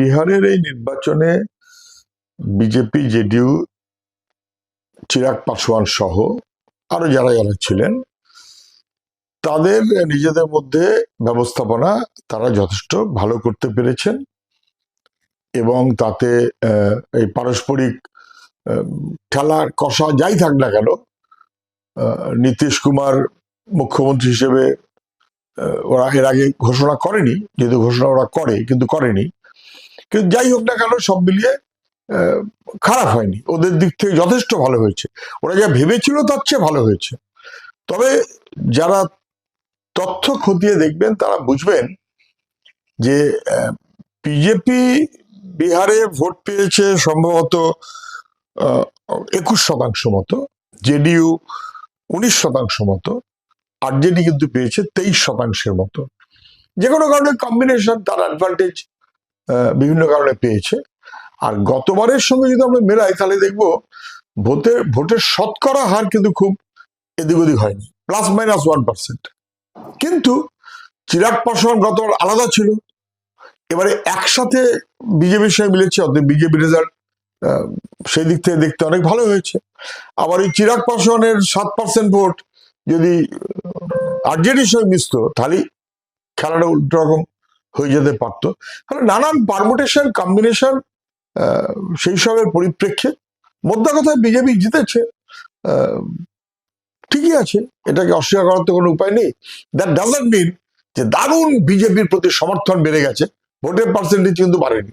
বিহারের এই নির্বাচনে বিজেপি জেডিউ চিরাগ পাসওয়ান সহ আরও যারা যারা ছিলেন, তাদের নিজেদের মধ্যে ব্যবস্থাপনা তারা যথেষ্ট ভালো করতে পেরেছেন এবং তাতে এই পারস্পরিক ঠেলার কষা যাই থাক না কেন নীতিশ কুমার মুখ্যমন্ত্রী হিসেবে ওরা এর আগে ঘোষণা করেনি, যেহেতু ঘোষণা ওরা করে, কিন্তু করেনি। কিন্তু যাই হোক না কেন সব মিলিয়ে খারাপ হয়নি। ওদের দিক থেকে যথেষ্ট ভালো হয়েছে। ওরা যা ভেবেছিল তার চেয়ে ভালো হয়েছে। তবে যারা তথ্য খতিয়ে দেখবেন, তারা বুঝবেন যে বিজেপি বিহারে ভোট পেয়েছে সম্ভবত একুশ শতাংশ মতো, জেডিইউ উনিশ শতাংশ মতো আরজেডি কিন্তু পেয়েছে তেইশ শতাংশের মতো। যে কোনো কারণে কম্বিনেশন তার অ্যাডভান্টেজ বিভিন্ন কারণে পেয়েছে। আর গতবারের সঙ্গে যদি আমরা মেলাই, তাহলে দেখব ভোটের ভোটের শতকরা হার কিন্তু খুব এদিক ওদিক হয়নি প্লাস মাইনাস ওয়ান পার্সেন্ট কিন্তু চিরাগ পাসওয়ান গতবার আলাদা ছিল। এবারে একসাথে বিজেপির সঙ্গে মিলেছে, অর্থাৎ বিজেপি রেজাল্ট সেই দিক থেকে দেখতে অনেক ভালো হয়েছে। আবার এই চিরাগ পাসওয়ানের সাত পার্সেন্ট ভোট যদি আরজেডির সঙ্গে মিশতো তাহলে খেলাটা উল্টো রকম। হয়ে যেতে পারত। তাহলে নানান পারমুটেশন কম্বিনেশন সেই সবের পরিপ্রেক্ষে মোদ্দা কথা বিজেপি জিতেছে। ঠিকই আছে এটাকে অস্বীকার করার তো কোনো উপায় নেই। দ্যাট ডাজন্ট মিন যে দারুণ বিজেপির প্রতি সমর্থন বেড়ে গেছে। ভোটের পার্সেন্টেজ কিন্তু বাড়েনি।